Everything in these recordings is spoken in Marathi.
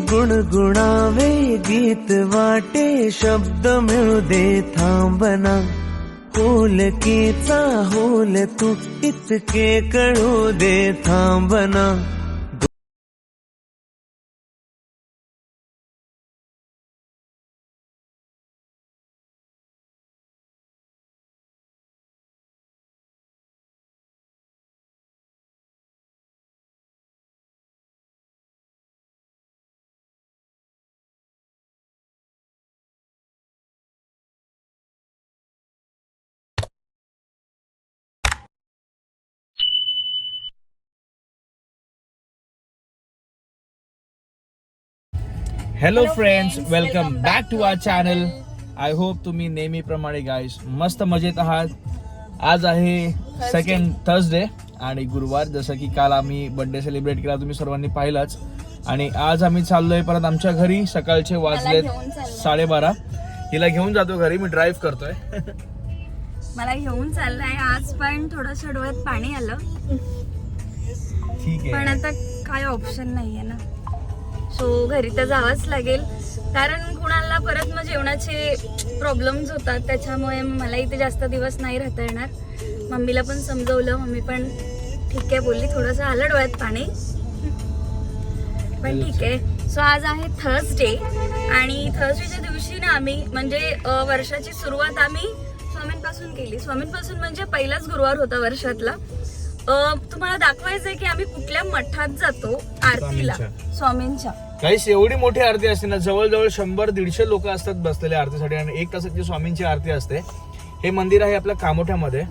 गुणगुणावे गीत वाटे शब्द मिळू दे थांबना. होलकीचा होल तू इतके कळू दे थांबना hello friends welcome back to our channel I hope तुम्ही नेहमीप्रमाणे गाईस मस्त मजेत आहात. आज आहे सेकंड थर्सडे आणि गुरुवार. जसं की काल आम्ही बर्थडे सेलिब्रेट केला तुम्ही सर्वांनी पाहिलाच. आणि आज आम्ही चाललोय परत आमच्या घरी. सकाळचे वाजलेत. साडेबारा. हिला घेऊन जातो घरी. मी ड्राईव्ह करतोय. मला घेऊन चाललाय. आज पण थोडस डोळ्यात पाणी आलं. ठीक पण आहे आता काय ऑप्शन नाहीये ना. सो घरी तर जावंच लागेल. कारण कुणाला परत मग जेवणाचे प्रॉब्लेम्स होतात. त्याच्यामुळे मला इथे जास्त दिवस नाही राहता येणार. मम्मीला पण समजवलं. मम्मी पण ठीक आहे बोलली. थोडंसं आलं डोळ्यात पाणी. पण ठीक आहे. सो आज आहे थर्सडे आणि थर्सडेच्या दिवशी ना आम्ही म्हणजे वर्षाची सुरुवात आम्ही स्वामींपासून केली. स्वामींपासून म्हणजे पहिलाच गुरुवार होता वर्षातला. तुम्हाला दाखवायचंय की आम्ही कुठल्या मठात जातो? आरतीला. स्वामींच्या. काहीच एवढी मोठी आरती असते ना जवळजवळ शंभर दीडशे लोक असतात बसलेले आरतीसाठी आणि एक तासाची स्वामींची आरती असते. हे मंदिर आहे आपल्या कामोठ्यामध्ये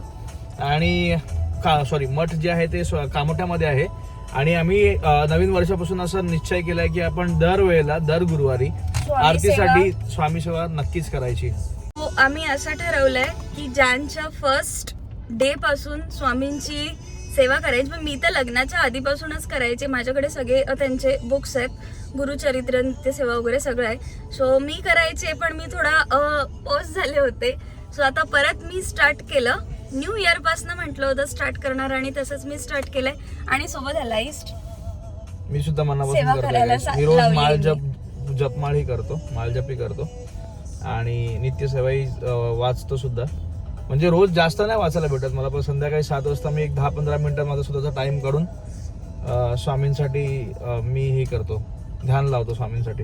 आणि का सॉरी मठ जे आहे ते कामोठ्यामध्ये आहे. आणि आम्ही नवीन वर्षापासून असं निश्चय केलाय की आपण दर वेळेला दर गुरुवारी आरतीसाठी स्वामी सेवा नक्कीच करायची. हो आम्ही असं ठरवलंय की ज्यांच्या फर्स्ट डे पासून स्वामींची सेवा करायची. पण मी तर लग्नाच्या आधीपासूनच करायचे. माझ्याकडे सगळे त्यांचे बुक्स आहेत. गुरुचरित्र नित्य सेवा वगैरे सगळं आहे. सो मी करायचे पण मी थोडा पॉज झाले होते. सो आता परत मी स्टार्ट केलं. न्यू इयरपासून म्हटलं होतं स्टार्ट करणार आणि तसंच मी स्टार्ट केलंय. आणि सोबत लाईस्ट मी सुद्धा मनापासून लावली माळ. जप जपमाळही करतो. माळ जपही करतो. आणि नित्यसेवाही वाचतो सुद्धा. म्हणजे रोज जास्त नाही वाचायला भेटत. मला पण संध्याकाळी सात वाजता मी एक दहा पंधरा मिनिटं माझा स्वतःचा टाइम काढून स्वामींसाठी मी हे करतो. ध्यान लावतो स्वामींसाठी.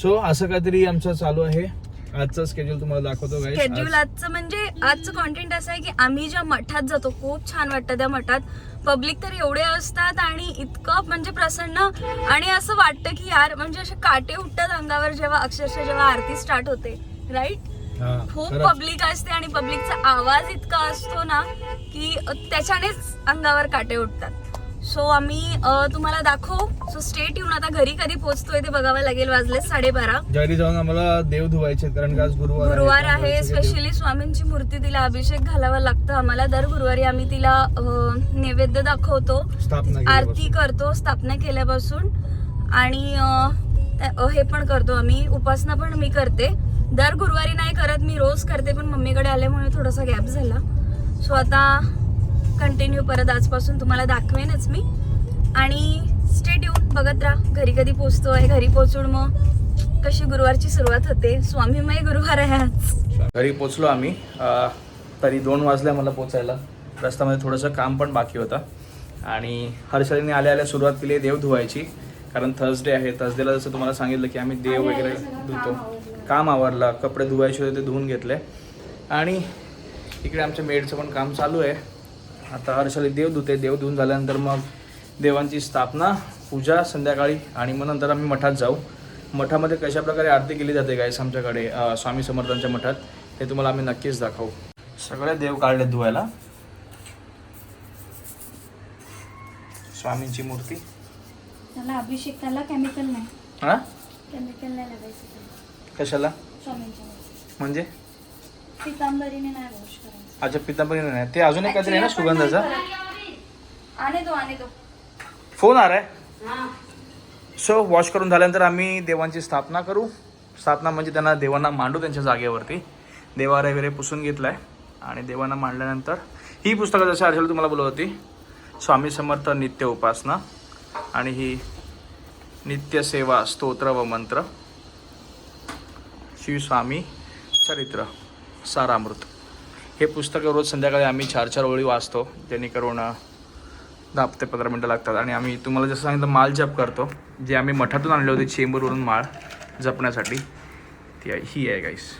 सो असं काहीतरी आमचं चालू आहे. आजचं स्केड्यूल तुम्हाला दाखवतो शेड्यूल गाईस आजचं म्हणजे आजचं कॉन्टेंट असं आहे की आम्ही ज्या मठात जातो खूप छान वाटतं त्या मठात. पब्लिक तर एवढे असतात आणि इतकं म्हणजे प्रसन्न. आणि असं वाटतं की यार म्हणजे असे काटे उठतात अंगावर जेव्हा अक्षरशः जेव्हा आरती स्टार्ट होते राईट खूप पब्लिक असते आणि पब्लिकचा आवाज इतका असतो ना की त्याच्यानेच अंगावर काटे उठतात सो आम्ही तुम्हाला दाखवू. सो स्टेट येऊन आता घरी कधी पोहोचतोय ते बघावं लागेल. वाजले साडेबारा. घरी जाऊन आम्हाला देव धुवायचे कारण आज गुरुवार गुरुवार आहे. स्पेशली स्वामींची मूर्ती तिला अभिषेक घालावा लागतं. आम्हाला दर गुरुवारी आम्ही तिला नैवेद्य दाखवतो. आरती. करतो स्थापना केल्यापासून. आणि हे पण करतो आम्ही. उपासना पण मी करते. दर गुरुवारी नाही करत मी रोज करते पण मम्मीकडे आल्यामुळे थोडासा गॅप झाला. सो आता कंटिन्यू परत आजपासून तुम्हाला दाखवेनच मी. आणि स्टेट येऊन बघत राहा. घरी कधी पोचतोय घरी पोचून मग कशी गुरुवारची सुरुवात होते. स्वामीमय गुरुवार आहे आज. घरी पोचलो आम्ही. तरी दोन वाजल्या मला पोचायला रस्त्यामध्ये थोडंसं काम पण बाकी होतं. आणि हर्षलीने आल्या आल्या सुरुवात केली आहे देव धुवायची कारण थर्सडे आहे. थर्सडेला जसं तुम्हाला सांगितलं की आम्ही देव वगैरे धुतो. काम आवरलं कपडे धुवायचे होते ते धुवून घेतले. आणि इकडे आमच्या मेडचं पण काम चालू आहे. आता हर्षली देव धुते देव धुवून झाल्यानंतर मग देवांची स्थापना पूजा संध्याकाळी आणि मग नंतर आम्ही मठात जाऊ. मठामध्ये कशा प्रकारे आरती केली जाते गायस आमच्याकडे स्वामी समर्थांच्या मठात हे तुम्हाला आम्ही नक्कीच दाखवू. सगळे देव काढले धुवायला. स्वामींची मूर्ती. त्याला अभिषेक त्याला केमिकल नाही. हा? केमिकल नाही लागायचं. कशाला? म्हणजे? पितांबरीने नाही वॉश करायचं. अच्छा पितांबरी नाही. ते अजून एक काहीतरी आहे ना सुगंधाचा? आणि तो आणि तो फोन आ रहा है? सो वॉश करून झाल्यानंतर आम्ही देवांची स्थापना करू. स्थापना म्हणजे त्यांना देवांना मांडू त्यांच्या जागेवरती. देवारा वगैरे पुसून घेतलाय. आणि देवांना मांडल्यानंतर ही पुस्तकं जशी अर्जल तुम्हाला बोलत होती स्वामी समर्थ नित्य उपासना. आणि ही नित्यसेवा स्तोत्र व मंत्र. श्री स्वामी चरित्र सारामृत. हे पुस्तक रोज संध्याकाळी आम्ही चार चार ओळी वाचतो. जेणेकरून दहा ते पंधरा मिनटं लागतात. आणि आम्ही तुम्हाला जसं सांगितलं माल जप करतो. जे आम्ही मठातून आणले होते चेंबूरवरून माळ जपण्यासाठी. ती आहे ही आहे गाईस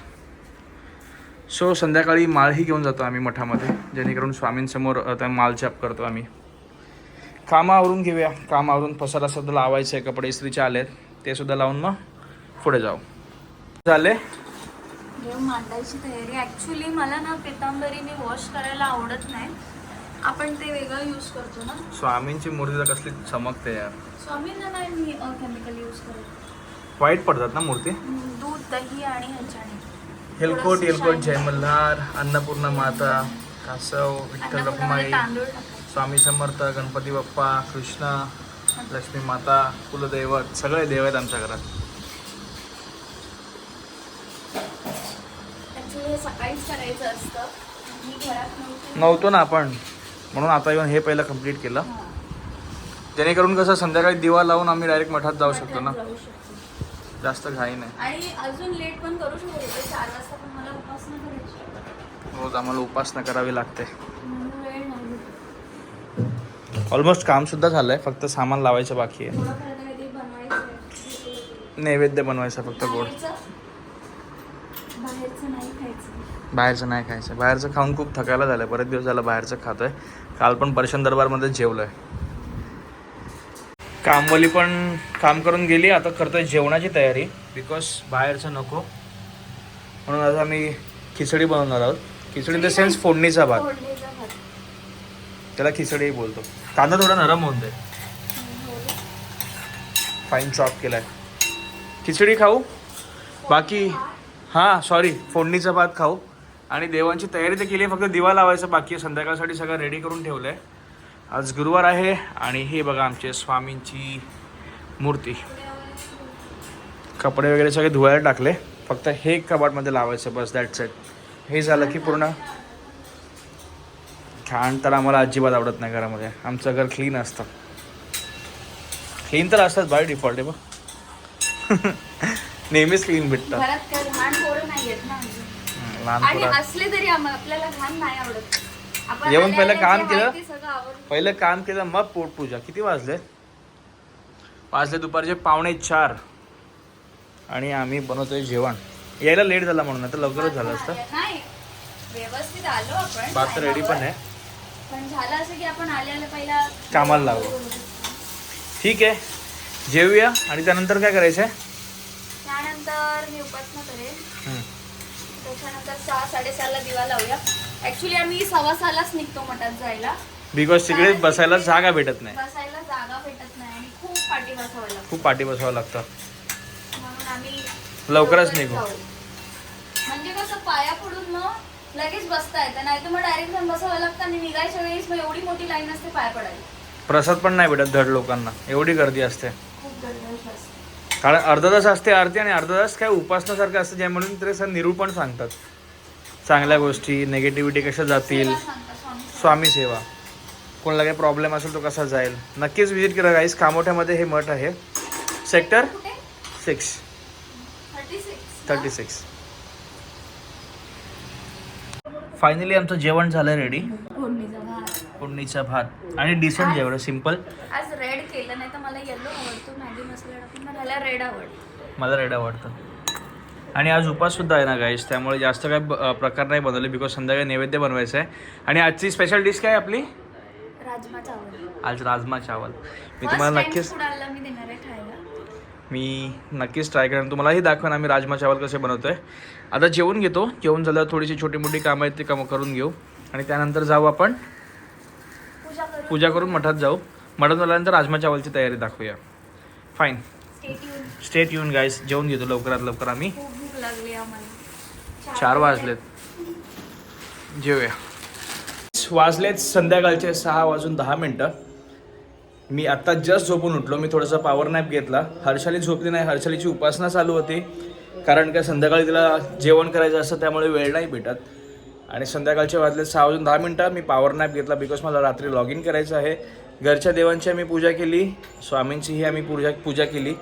सो संध्याकाळी माळही घेऊन जातो आम्ही मठामध्ये. जेणेकरून स्वामींसमोर त्या माल जप करतो आम्ही. कामावरून घेऊया. कामावरून पसारा सुद्धा लावायचे आहे कपडे इस्त्रीचे आलेत. ते सुद्धा लावून मग पुढे जाऊ. झाले? देव मांडायची तयारी. ॲक्च्युली मला ना पितांबरीने वॉश करायला आवडत नाही. आपण ते वेगळं यूज करतो ना? स्वामींची मूर्ती तर कसली चमकते यार. स्वामींना नाही मी केमिकल यूज करत. वाईट पडतात ना मूर्ती? हम्म, दूध दही आणि ह्याच्याने हेलकोट हेलकोट shine जय मल्हार अन्नपूर्णा माता कासव विठ्ठल रखुमाई तांदूळ टाकायचे स्वामी समर्थ गणपती बाप्पा कृष्ण लक्ष्मी माता कुलदैवत सगळे देव आहेत आमच्या घरात ॲक्च्युली हे सकाळीच करायचं असतं. मी घरात नव्हते. नव्हतो ना आपण. म्हणून आता येऊन हे पहिलं कंप्लीट केलं. जेणेकरून कसं संध्याकाळी दिवा लावून आम्ही डायरेक्ट मठात जाऊ शकतो ना. मठात जाऊ शकतो. जास्त घाई नाही. आणि अजून लेट पण करू शकतो ते चार वाजता पण मला उपासना करायची. रोज आम्हाला उपासना करावी लागते. म्हणून वेळ नाही भेटत. ऑलमोस्ट काम सुद्धा झालंय. फक्त सामान लावायचं बाकी आहे. थोडंफार आता काहीतरी बनवायचं आहे. नैवेद्य बनवायचा फक्त गोड. खायचं? बाहेरचं नाही खायचं. बाहेरचं खाऊन खूप थकायला झालं आहे बरेच दिवस झालं बाहेरचं खातोय. काल पण पर्शन दरबारमध्ये आहे कामवाली पण काम करून गेली. आता करतोय जेवणाची तयारी. बिकॉज बाहेरचं नको. म्हणून आज आम्ही खिचडी बनवणार आहोत. खिचडी इन द सेन्स फोडणीचा भात. त्याला खिचडी बोलतो. कांदा थोडा नरम होऊन जाईल. फाईन चॉप केलाय. खिचडी खाऊ? बाकी हां सॉरी फोडणीचा भात खाऊ. आणि देवांची तयारी तर केली आहे. फक्त दिवा लावायचं बाकी आहे. संध्याकाळसाठी सगळं रेडी करून ठेवलं आहे आज गुरुवार आहे आणि हे बघा आमचे स्वामींची मूर्ती. कपडे वगैरे सगळे धुवायला टाकले. फक्त हे कबाटमध्ये लावायचं. बस दॅट सेट हे झालं की पूर्ण. घाण तर आम्हाला अजिबात आवडत नाही घरामध्ये. आमचं घर क्लीन असतं. क्लीन तर असतात बाय डिफॉल्ट आहे बघ. नेहमीच क्लीन भेटतं आणि पोरं असले तरी आपल्याला घाण नाही आवडत. आपण येऊन पहिलं काम जे केलं? सगळं. पहिलं काम केलं मग पोटपूजा किती वाजले? वाजले दुपारचे पावणे चार. आणि आम्ही बनवतोय जेवण. यायला लेट झाला म्हणून आता लवकरच झालं असतं. नाही व्यवस्थित आलो आपण. भात तर रेडी पण आहे. पण झालं असं की आपण आले आले पहिला कामाला लागू. ठीक आहे. जेवूया. आणि त्यानंतर काय करायचं आहे त्यानंतर मी उपासना करेन. त्याच्यानंतर सहा साडेसहाला दिवा लावूया. ऍक्च्युली आम्ही सव्वा सहालाच निघतो मठात जायला. बिकॉज तिकडे बसायला जागा भेटत नाही. बसायला जागा भेटत नाही आणि खूप पाठी बसावं लागतं. खूप पाठी बसावं लागतं. म्हणून आम्ही लवकरच निघू. जाऊ. म्हणजे कसं पाया पडून मग लगेच बसता येतं नाही तर मग डायरेक्ट जाऊन बसावं लागतं आणि निघायच्या वेळेस मग एवढी मोठी लाईन असते पाया पडायला. प्रसाद पण नाही भेटत धड लोकांना. एवढी गर्दी असते. खूप गर्दी असते. कारण अर्धा तास असते आरती आणि अर्धा तास काय उपासनासारखं असतं ज्या म्हणून ते सर निरूपण सांगतात. चांगल्या गोष्टी नेगेटिव्हिटी कशा जातील? स्वामी सेवा. कोणाला काही प्रॉब्लेम असेल तो कसा जाईल? नक्कीच विजिट करा गाईस कामोठ्यामध्ये हे मठ आहे. Sector six thirty six finally आमचं जेवण झालं रेडी फोडणीचा भात. आणि डिसेंट जेवण सिंपल आज रेड केलं नाही तर मला येलो आवडतो मॅगी मला रेड आवडतो. मला रेड आवडतं. आणि आज उपास सुद्धा आहे ना गाईस त्यामुळे जास्त काय प्रकार नाही बनवले बिकॉज संध्याकाळी नैवेद्य बनवायचं आहे. आणि आजची स्पेशल डिश काय आहे आपली? राजमा चावल. आज राजमा चावल. मी तुम्हाला नक्कीच मी आहे नक्कीच ट्राय करेन. तुम्हालाही दाखवेन आम्ही राजमा चावल कसे बनवतोय. आता जेवून घेतो. जेवून झाल्यावर थोडीशी छोटी मोठी कामं आहेत ती कामं करून घेऊ. आणि त्यानंतर जाऊ आपण. पूजा करून. मठात जाऊ. मठात झाल्यानंतर राजमा चावलची तयारी दाखवूया. फाईन स्टेट येऊन गाईस जेवून घेतो लवकरात लवकर आम्ही. खूप भूक लागली आम्हाला. चार वाजलेत. जेवूया. वाजलेत संध्याकाळचे सहा वाजून दहा मिनटं. मी आत्ता जस्ट झोपून उठलो. मी थोडासा पॉवर नॅप घेतला. हर्षाली झोपली नाही. हर्षालीची उपासना चालू होती. कारण का संध्याकाळी तिला जेवण करायचं असतं त्यामुळे वेळ नाही भेटत. आणि संध्याकाळचे वाजले सहा वाजून दहा मिनटं. मी पॉवर नॅप घेतला बिकॉज मला रात्री लॉग इन करायचं आहे. घरच्या देवांची आम्ही पूजा केली स्वामींचीही आम्ही पूजा पूजा केली.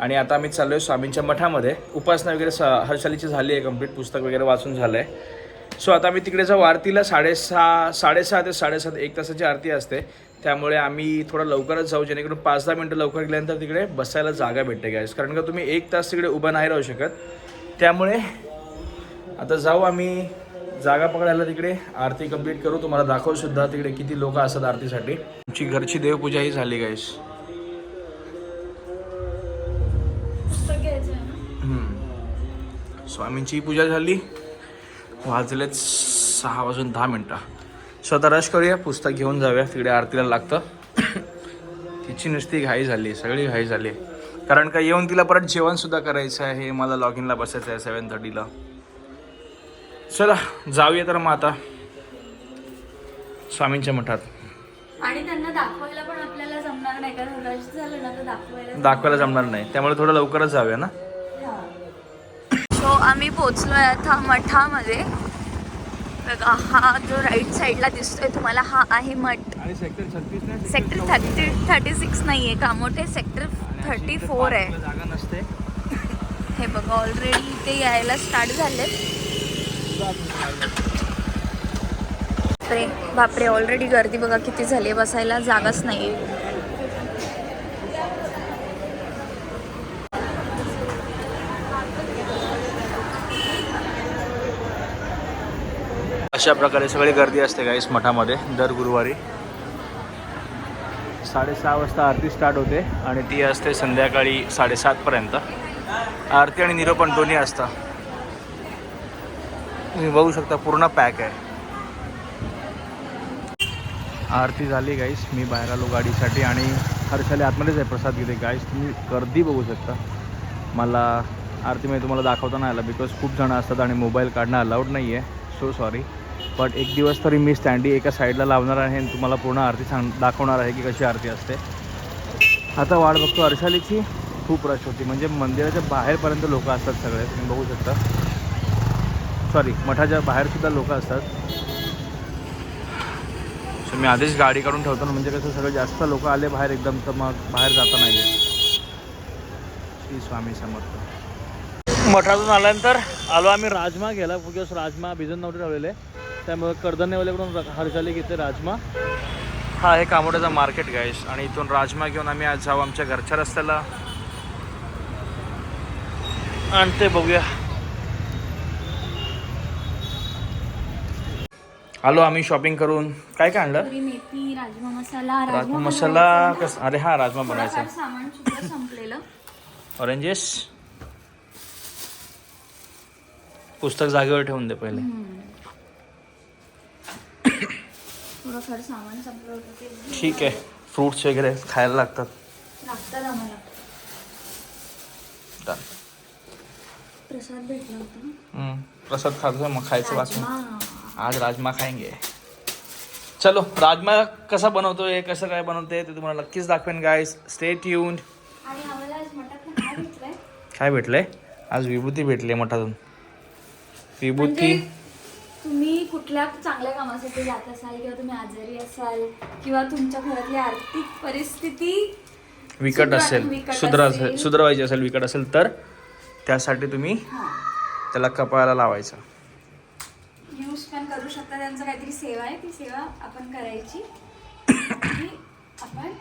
आणि आता आम्ही चाललो आहे स्वामींच्या मठामध्ये. उपासना वगैरे स हर्षालीची झाली आहे कंप्लीट पुस्तक वगैरे वाचून झालं आहे सो आता आम्ही तिकडे जाऊ आरतीला साडेसहा साडेसहा ते साडेसात एक तासाची आरती असते. त्यामुळे आम्ही थोडं लवकरच जाऊ जेणेकरून पाच दहा मिनटं लवकर गेल्यानंतर तिकडे बसायला जागा भेटते गॅस कारण का तुम्ही एक तास तिकडे उभं नाही राहू शकत. त्यामुळे आता जाऊ आम्ही. जागा पकडायला तिकडे. आरती कंप्लीट करू. तुम्हाला दाखवू सुद्धा तिकडे किती लोक असतात आरतीसाठी. आमची घरची देवपूजा ही झाली गाईस स्वामींची पूजा झाली. वाजलेत सहा वाजून दहा मिनटं. स्वतः रश करूया. पुस्तक घेऊन जाऊया. तिकडे आरतीला लागतं. तिची नुसती घाई झाली. सगळी घाई झाली. कारण का येऊन तिला परत जेवणसुद्धा करायचं आहे. मला लॉग इनला बसायचं आहे सेवन थर्टीला चला जाऊया तर मग आता. स्वामींच्या मठात. आणि त्यांना दाखवायला पण आपल्याला जमणार नाही कारण रश झालं ना तर दाखवायला दाखवायला जमणार नाही. त्यामुळे थोडं लवकरच जाऊया ना? सो आम्ही पोचलोय आता मठामध्ये. बघा हा जो राईट साईडला दिसतोय तुम्हाला हा आहे मठ. सेक्टर थर्टी थर्टी सिक्स नाही आहे कामोठे सेक्टर थर्टी फोर आहे. हे बघा ऑलरेडी इथे यायला स्टार्ट झाले बापरे बापरे ऑलरेडी गर्दी बघा किती झाली आहे बसायला जागाच नाही अशा प्रकारे सगळी गर्दी असते गाईस मठामध्ये दर गुरुवारी. साडेसहा वाजता आरती स्टार्ट होते आणि ती असते संध्याकाळी साडेसातपर्यंत आरती आणि निरोपण दोन्ही असतं तुम्ही बघू शकता पूर्ण पॅक आहे. आरती झाली गाईस मी बाहेर आलो गाडीसाठी आणि हर्षाली आतमध्येच आहे. प्रसाद घेते गाईस तुम्ही गर्दी बघू शकता. मला आरतीमध्ये तुम्हाला दाखवता नाही बिकॉज खूप जणं असतात आणि मोबाईल काढणं अलाउड नाही आहे सो सॉरी बट एक दिवस तरी मी स्टँडी एका साईडला लावणार आहे आणि तुम्हाला पूर्ण आरती सांग दाखवणार आहे की कशी आरती असते. आता वाट बघतो हर्षालीची. खूप रश होती. म्हणजे मंदिराच्या बाहेरपर्यंत लोक असतात सगळे. तुम्ही बघू शकता. सॉरी मठाच्या बाहेरसुद्धा लोक असतात. सो मी आधीच गाडी काढून ठेवतो ना म्हणजे कसं सगळं जास्त लोक आले बाहेर एकदम तर मग बाहेर जाता नाही श्री स्वामी समर्थ. मठातून आल्यानंतर आलो आम्ही राजमा घ्यायला. बिकॉज राजमा भिजन नव्हते ठेवलेले. त्यामुळे कडधनेवाल्याकडून र- हर्षाली घेते राजमा. हा आहे कामोड्याचा मार्केट गाईस आणि इथून राजमा घेऊन आम्ही आज जाऊ आमच्या घरच्या रस्त्याला. आणि ते बघूया. आलो आम्ही शॉपिंग करून. काय काय आणलं? मेथी राजमा मसाला राजमा मसाला कस? अरे हा राजमा सामान सुद्धा संपलेलं. ऑरेंजेस पुस्तक जागेवर ठेवून दे पहिले. थोडंफार सामान संपलं होतं ते. ठीक आहे. फ्रुट्स वगैरे खायला लागतात. लागतात आम्हाला. Done. प्रसाद भेटला होता. हम्म, प्रसाद खातो मग खायचं वाचून राजमा. आज राजमा खाएंगे। चलो राजमा कसा बनवतोय कसं काय बनवतोय ते तुम्हाला नक्कीच दाखवेन गायस स्टे ट्यून्ड आणि आम्हाला आज मटात काय भेटलंय? काय आज विभूती भेटली मठातून. विभूती म्हणजे तुम्ही कुठल्या चांगल्या कामासाठी जात असाल किंवा तुम्ही आजारी असाल किंवा तुमच्या घरातली आर्थिक परिस्थिती विकट असेल सुधरा असेल. सुधरवायची असेल विकट असेल तर त्यासाठी तुम्ही त्याला कपाळाला लावायचं. पण करू शकता. त्यांचं काहीतरी सेवा आहे. ती सेवा आपण करायची. आणि आपण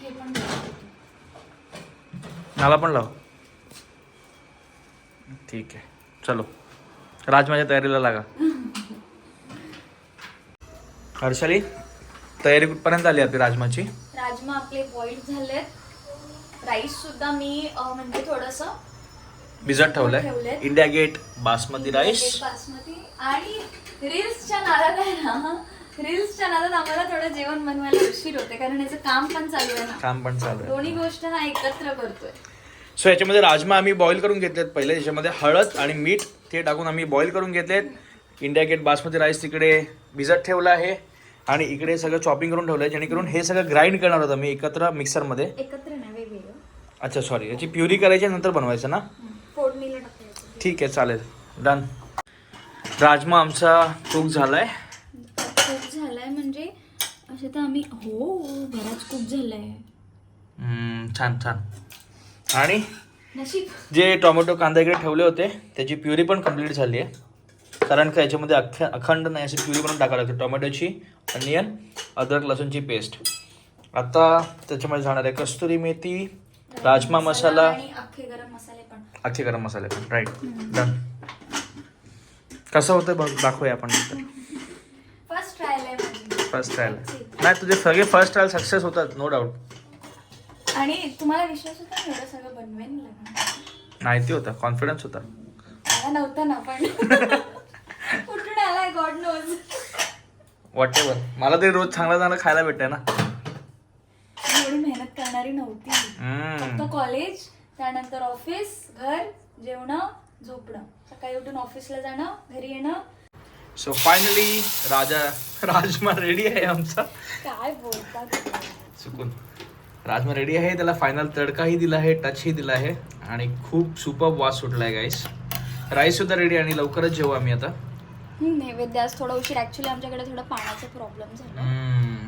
हे पण. मला पण लाव. ठीक आहे. चलो. राजमाच्या तयारीला लागा. हर्षाली तयारी कुठपर्यंत आली आपली राजमाची? राजमा आपले बॉईल झालेत. राईस सुद्धा मी म्हणजे थोडस भिजत ठेवलंय. ठेवलंय. India Gate basmati rice basmati आणि रील्सच्या नादात आहे ना रील्सच्या नादात आम्हाला थोडं जेवण बनवायला उशीर होते कारण याचं काम पण चालू आहे ना. काम पण चालू आहे. दोन्ही गोष्ट हा एकत्र करतोय. सो याच्यामध्ये राजमा आम्ही बॉईल करून घेतलेत. पहिले याच्यामध्ये हळद आणि मीठ ते टाकून आम्ही बॉईल करून घेतलेत. इंडिया गेट बासमती राईस तिकडे भिजत ठेवला आहे. आणि इकडे सगळं चॉपिंग करून ठेवलं आहे जेणेकरून हे सगळं ग्राइंड करणार होतं मी एकत्र मिक्सरमध्ये एकत्र नाही वेगवेगळं. अच्छा सॉरी याची प्युरी करायची नंतर बनवायचं ना? फोडणीला टाकायचं. ठीक आहे चालेल. डन राजमा आमचा कुक झालाय. खूप झालाय म्हणजे असे तर आम्ही हो बराच खूप झालंय. छान छान. आणि जे टोमॅटो कांदा इकडे ठेवले होते त्याची प्युरी पण कंप्लीट झाली आहे. कारण का याच्यामध्ये अख्ख अखंड नाही अशी प्युरी बनवून टाकावी लागते. टोमॅटोची अनियन अद्रक लसूणची पेस्ट. आता त्याच्यामध्ये जाणार आहे कस्तुरी मेथी राजमा मसाला. आणि अख्खे गरम मसाले पण. अख्खे गरम मसाले पण राईट डन कसं होतं बघ दाखवूया आपण फर्स्ट ट्रायल आहे माझी. फर्स्ट ट्रायल नाही तुझे सगळे फर्स्ट ट्रायल सक्सेस होतात नो डाऊट आणि तुम्हाला विश्वास होता ना एवढं सगळं बनवेन माहिती होता कॉन्फिडन्स होता. नव्हता ना पण कुठून आलाय गॉड नोज वॉट एव्हर मला ते रोज चांगला चांगला खायला भेटतंय ना. एवढी मेहनत करणारी नव्हती. फक्त कॉलेज त्यानंतर ऑफिस घर जेवणं झोपणं. सकाळी उठून ऑफिसला जाणं घरी येणं. सो फायनली राजा राजमा रेडी आहे आमचा. काय बोलतात चुकून. राजमा रेडी आहे त्याला फायनल तडकाही दिला आहे टचही दिला आहे. आणि खूप सुपर वास सुटला आहे गाईस राईस सुद्धा रेडी आणि लवकरच जेवू आम्ही आता. नैवेद्य. आज थोडा उशीर. ऍक्च्युली आमच्याकडे थोडा पाण्याचा प्रॉब्लेम झाला.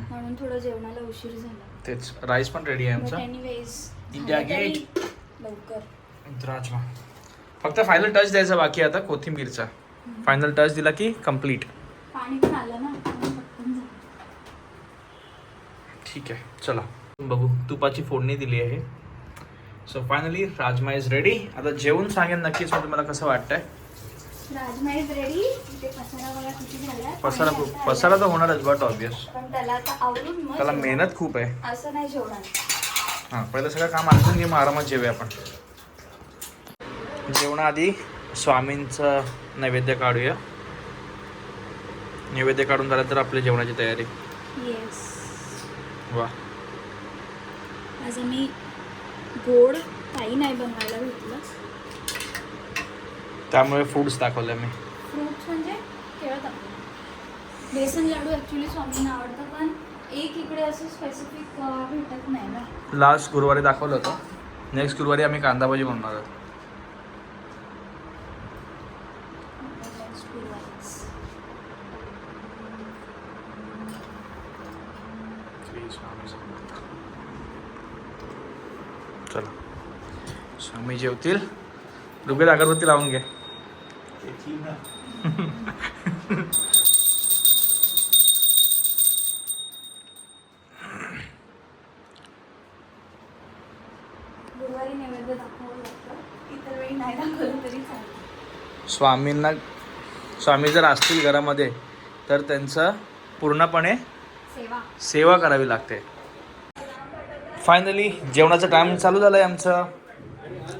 म्हणून थोडं जेवणाला उशीर झाला. तेच. राईस पण रेडी आहे आमचा. Anyways India gate. लवकर. राजमा. फक्त फायनल टच द्यायचा बाकी आता कोथिंबीरचा. फायनल टच दिला की कंप्लीट पाणी पण आलं ना त्यामुळे पटकन झालं. ठीक आहे चला. बघू तुपाची फोडणी दिली आहे. So finally rajma is ready आता जेवून सांगेन नक्कीच मग तुम्हाला कसं वाटतंय. राजमा इज रेडी इथे पसारा बघा किती झाला पसारा पाणी खूप आता पसारा तर. होणारच बट ऑब्विस पण त्याला आता आवरून मग त्याला जेवण. मेहनत खूप आहे. असं नाही जेवणार. हां पहिलं सगळं काम आटपून घे मग आरामात जेवूया आपण. जेवणाआधी स्वामींचं नैवेद्य काढूया. नैवेद्य काढून झालं तर आपल्या जेवणाची तयारी. येस वा. आज आम्ही गोड काही नाही बनवायला भेटलं त्यामुळे फूड्स दाखवले मी. फ्रुट्स म्हणजे केळं बेसन लाडू ॲक्च्युली स्वामींना आवडतं पण एक इकडे असं स्पेसिफिक भेटत नाही ना. लास्ट गुरुवारी दाखवलं होतं. नेक्स्ट गुरुवारी आम्ही कांदा भाजी बनवणार आहोत Next गुरुवारीच. चला स्वामी जेवतील. रुपये अगरबत्ती लावून घे. स्वामींना स्वामी जर असतील घरामध्ये तर त्यांचं पूर्णपणे सेवा. सेवा करावी लागते. फायनली जेवणाचा टाइम चालू झाला आहे आमचं.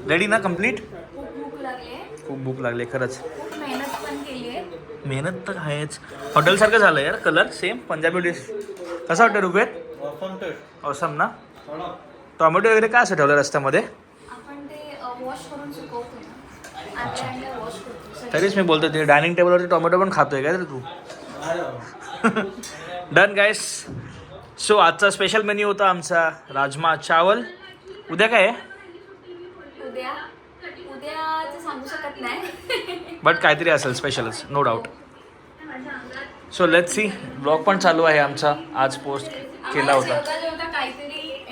रेडी ना कंप्लीट खूप भूक लागली आहे खूप भूक लागली खरंच. खूप मेहनत पण केली आहे मेहनत तर आहेच. हॉटेलसारखं झालं यार कलर सेम पंजाबी डिश कसा वाटतं रुपेत? औसम ना? टोमॅटो वगैरे काय असं ठेवलं रस्त्यामध्ये? आपण ते वॉश करून सुकवतो ना. आता अंडे वॉश करतो. सगळे. तरीच मी बोलतो ते डायनिंग टेबलवरती टोमॅटो पण खातोय काय रे तू? डन गायस सो आजचा स्पेशल मेन्यू होता आमचा राजमा चावल. उद्या काय आहे? उद्या. उद्याचं सांगू शकत नाही. बट काहीतरी असेल स्पेशलच no doubt so let see blog पण चालू आहे आमचा. आज पोस्ट केला होता.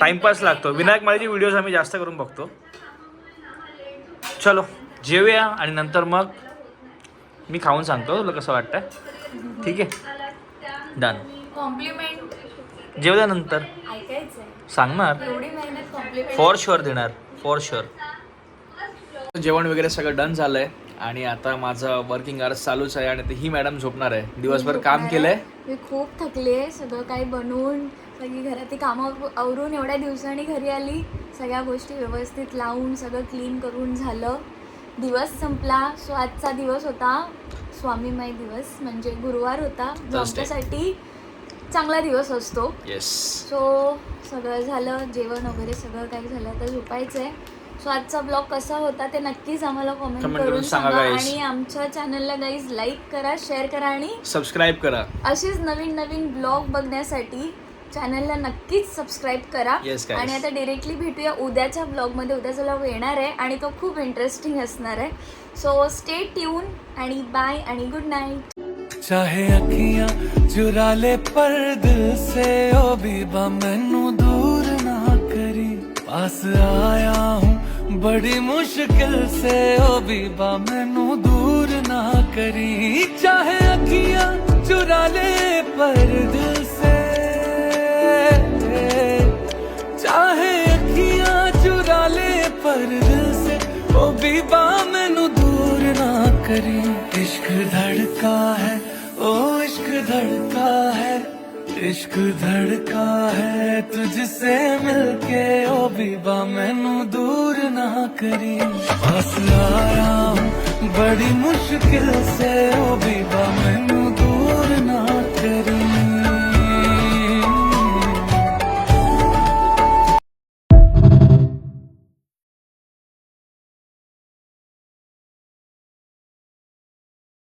टाइमपास लागतो. विनायक माळीचे व्हिडिओज आम्ही जास्त करून बघतो. चलो जेवूया आणि नंतर मग मी खाऊन सांगतो तुला कसं वाटतं ठीक आहे? डन कॉम्प्लिमेंट जेवल्यानंतर सांगणार. फॉर शुअर देणार. फॉर शुअर जेवण वगैरे सगळं डन झालंय. आणि आता माझं वर्किंग आवर्स चालूच आहे आणि ही मॅडम झोपणार आहे. दिवसभर काम केलंय. मी खूप थकले सगळं काही बनवून सगळी घरातली कामं आवरून एवढ्या दिवसांनी घरी आली. सगळ्या गोष्टी व्यवस्थित लावून सगळं क्लीन करून झालं. दिवस संपला. सो आजचा दिवस होता. स्वामीमाई दिवस म्हणजे गुरुवार होता. आमच्यासाठी चांगला दिवस असतो. येस सो सगळं झालं. जेवण वगैरे सगळं काही झालं. तर झोपायचं आहे सो आजचा ब्लॉग कसा होता ते नक्कीच आम्हाला कॉमेंट करून सांगा आणि आमच्या चॅनलला गाईज लाईक करा शेअर करा आणि सबस्क्राईब करा. असेच नवीन नवीन ब्लॉग बघण्यासाठी चॅनलला नक्कीच सबस्क्राईब करा. आणि आता डिरेक्टली भेटूया उद्याच्या ब्लॉगमध्ये उद्याचा ब्लॉग येणार आहे आणि तो खूप इंटरेस्टिंग असणार आहे. सो स्टे ट्यून आणि बाय आणि गुड नाईट चाहे अखिया चुरा ले पर दिल से ओ बीबा मैनू दूर ना करी। पास आया हूँ बड़ी मुश्किल से ओ बीबा मैनू दूर ना करी। चाहे अखियां चुरा ले पर दिल से। चाहे अखियां चुरा ले पर दिल से। ओ बीबा मैनू दूर ना करी। इश्क धड़का है ओ इश्क धड़का है। ਇਸ਼ਕ ਧੜਕਾ ਹੈ ਤੁਝਸੇ ਮਿਲ ਕੇ ਓ ਬੀਬਾ ਮੈਨੂੰ ਦੂਰ ਨਾ ਕਰੀ ਬਸ ਆ ਰਹਾ ਹੂੰ ਬੜੀ ਮੁਸ਼ਕਿਲ ਸੇ ਓ ਬੀਬਾ ਮੈਨੂੰ ਦੂਰ ਨਾ ਕਰੀ